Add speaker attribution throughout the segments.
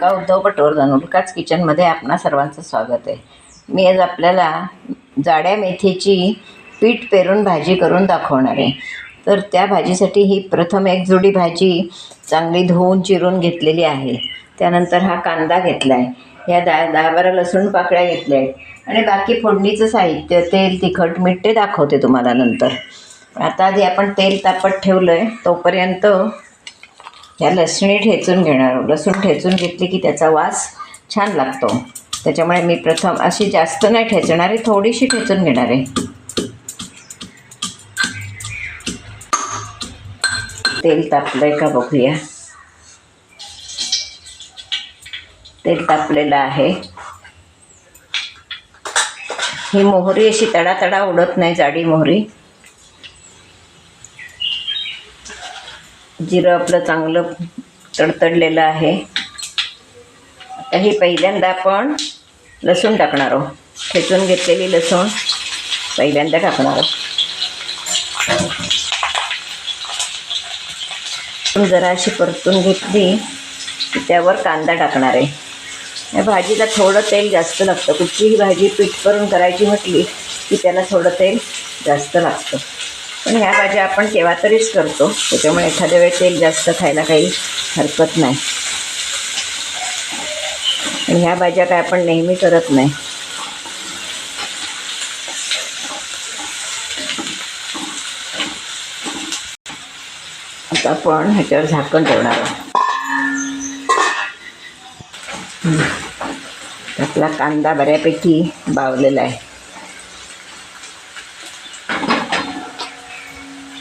Speaker 1: का उद्धव पटवर्धन उल्काच किचनमध्ये आपणा सर्वांचं स्वागत आहे. मी आज आपल्याला जाड्या मेथीची पीठ पेरून भाजी करून दाखवणार आहे. तर त्या भाजीसाठी ही प्रथम एक जुडी भाजी चांगली धुवून चिरून घेतलेली आहे. त्यानंतर हा कांदा घेतला आहे ह्या दा दहा बारा लसूण पाकळ्या घेतल्या आहेत. आणि बाकी फोडणीचं साहित्य तेल तिखट मीठ ते दाखवते तुम्हाला नंतर. आता आधी आपण तेल तापत ठेवलं आहे तोपर्यंत ह्या लसणी ठेचून घेणार लसूण ठेचून घेतली की त्याचा वास छान लागतो. त्याच्यामुळे मी प्रथम अशी जास्त नाही ठेचणार आहे थोडीशी ठेचून घेणार आहे. तेल तापलंय का बघूया. तेल तापलेलं आहे. ही मोहरी अशी तडातडा उडत नाही जाडी मोहरी. जिरं आपलं चांगलं तडतडलेलं आहे. आता ही पहिल्यांदा आपण लसूण टाकणार आहोत. ठेचून घेतलेली लसूण पहिल्यांदा टाकणार आहोत. जरा अशी परतून घेतली की त्यावर कांदा टाकणार आहे. या भाजीला थोडं तेल जास्त लागतं. कुठलीही भाजी पीठ करून करायची म्हटली की त्याला थोडं तेल जास्त लागतं. पण ह्या भाज्या आपण केव्हा तरीच करतो. त्याच्यामुळे एखाद्या वेळेस तेल जास्त खायला काही हरकत नाही. आणि ह्या भाज्या काय आपण नेहमी करत नाही. आता आपण ह्याच्यावर झाकण ठेवणार आहोत. आपला कांदा बऱ्यापैकी बावलेला आहे.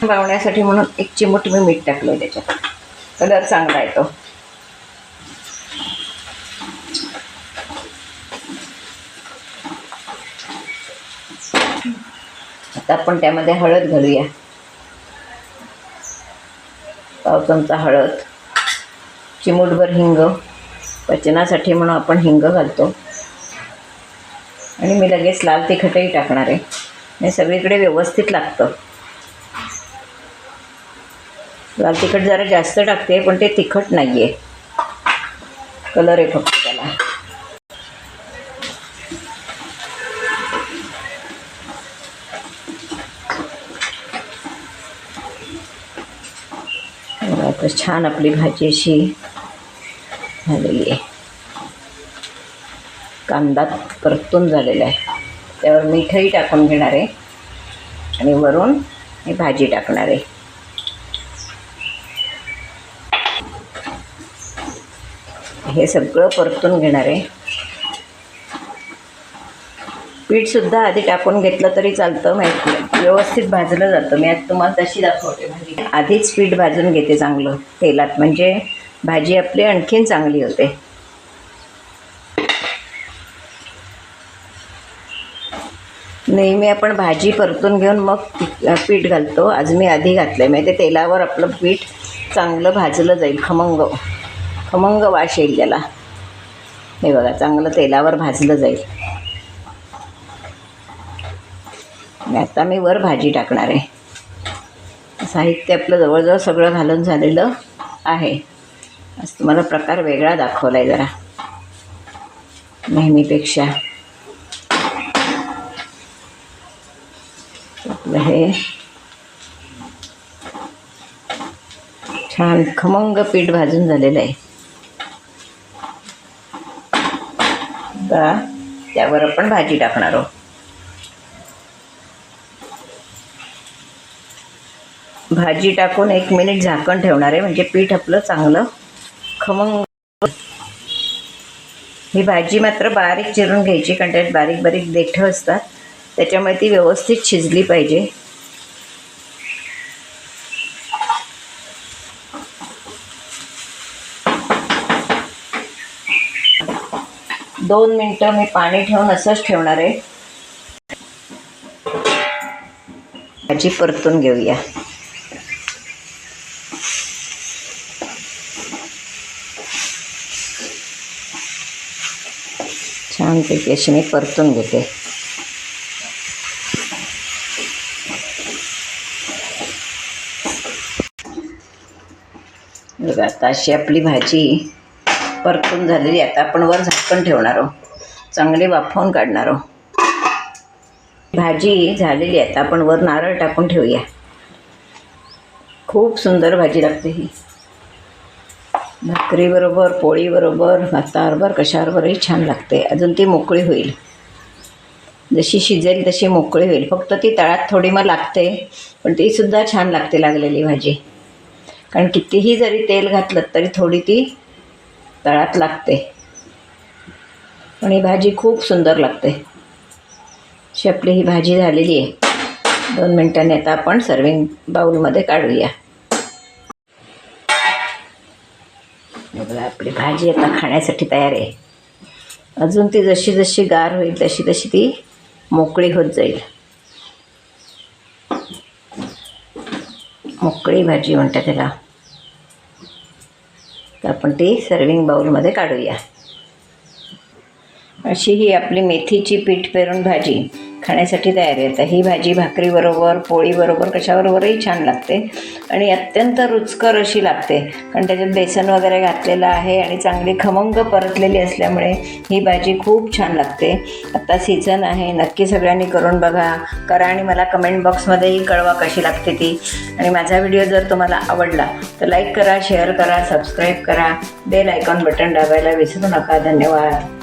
Speaker 1: बावण्यासाठी म्हणून एक चिमूट मी मीठ टाकलं त्याच्यात. कलर चांगला येतो आता आपण त्यामध्ये हळद घालूया. पाव चमचा हळद. चिमूटभर हिंग. पचनासाठी म्हणून आपण हिंग घालतो. आणि मी लगेच लाल तिखटही टाकणार आहे. हे सगळीकडे व्यवस्थित लागतं. लाल तिखट जरा जास्त टाकते पण ते तिखट नाही आहे कलर आहे फक्त त्याला. आता छान आपली भाजी अशी झालेली आहे. कांदा परतून झालेला आहे. त्यावर मीठही टाकून घेणार आहे. आणि वरून ही भाजी टाकणार आहे. हे सगळं परतून घेणार आहे. पीठसुद्धा आधी टाकून घेतलं तरी चालतं माहिती व्यवस्थित भाजलं जातं. मी आज तुम्हाला तशी दाखवते भाजी. आधीच पीठ भाजून घेते चांगलं तेलात. म्हणजे भाजी आपली आणखीन चांगली होते. नेहमी आपण भाजी परतून घेऊन मग पीठ घालतो. आज मी आधी घातलं आहे म्हणजे तेलावर आपलं पीठ चांगलं भाजलं जाईल खमंग. खमंग वास येईल त्याला. हे बघा चांगलं तेलावर भाजलं जाईल. आता मी वर भाजी टाकणार आहे. साहित्य आपलं जवळजवळ सगळं घालून झालेलं आहे. आज तुम्हाला प्रकार वेगळा दाखवला आहे जरा. नेहमीपेक्षा. आपलं हे. छान खमंग पीठ भाजून झालेलं आहे. का? त्यावर आपण भाजी टाकणार आहोत. भाजी टाकून एक मिनिट झाकण ठेवणार आहे म्हणजे पीठ आपलं चांगलं खमंग ही भाजी मात्र बारीक चिरून घ्यायची कारण त्यात बारीक बारीक देठं असतात. त्याच्यामुळे ती व्यवस्थित शिजली पाहिजे. दोन मिनटं मी पाणी ठेवून असंच ठेवणार आहे. भाजी परतून घेऊया. छानपैकी अशी मी परतून घेते. बघा आता अशी आपली भाजी परतून झालेली आता आपण वर झाकण ठेवणार आहोत. चांगली वाफवून काढणार आहोत. भाजी झालेली आहे आता आपण वर नारळ टाकून ठेवूया. खूप सुंदर भाजी लागते ही. भाकरीबरोबर पोळीबरोबर भाताबरोबर कशाबरोबरही छान लागते. अजून ती मोकळी होईल. जशी शिजेल तशी मोकळी होईल. फक्त ती तळात थोडी मग लागते पण तीसुद्धा छान लागते लागलेली भाजी. कारण कितीही जरी तेल घातलं तरी थोडी ती तळात लागते. पण ही भाजी खूप सुंदर लागते. अशी आपली ही भाजी झालेली आहे. दोन मिनटांनी आता आपण सर्विंग बाऊलमध्ये काढूया. बघा आपली भाजी आता खाण्यासाठी तयार आहे. अजून ती जशी जशी गार होईल तशी तशी ती मोकळी होत जाईल. मोकळी भाजी म्हणतात त्याला. तर आपण ती सर्विंग बाऊलमध्ये काढूया. अशी ही आपली मेथीची पीठ पेरून भाजी. खाण्यासाठी तयार आहे. आता ही भाजी भाकरीबरोबर पोळीबरोबर कशाबरोबरही छान लागते आणि अत्यंत रुचकर अशी लागते. कारण त्याच्यात बेसन वगैरे घातलेलं आहे आणि चांगली खमंग परतलेली असल्यामुळे ही भाजी खूप छान लागते. आत्ता सीझन आहे. नक्की सगळ्यांनी करून बघा. करा आणि मला कमेंट बॉक्समध्येही कळवा कशी लागते ती. आणि माझा व्हिडिओ जर तुम्हाला आवडला तर लाईक करा शेअर करा सबस्क्राईब करा. बेल आयकॉन बटन दाबायला विसरू नका. धन्यवाद.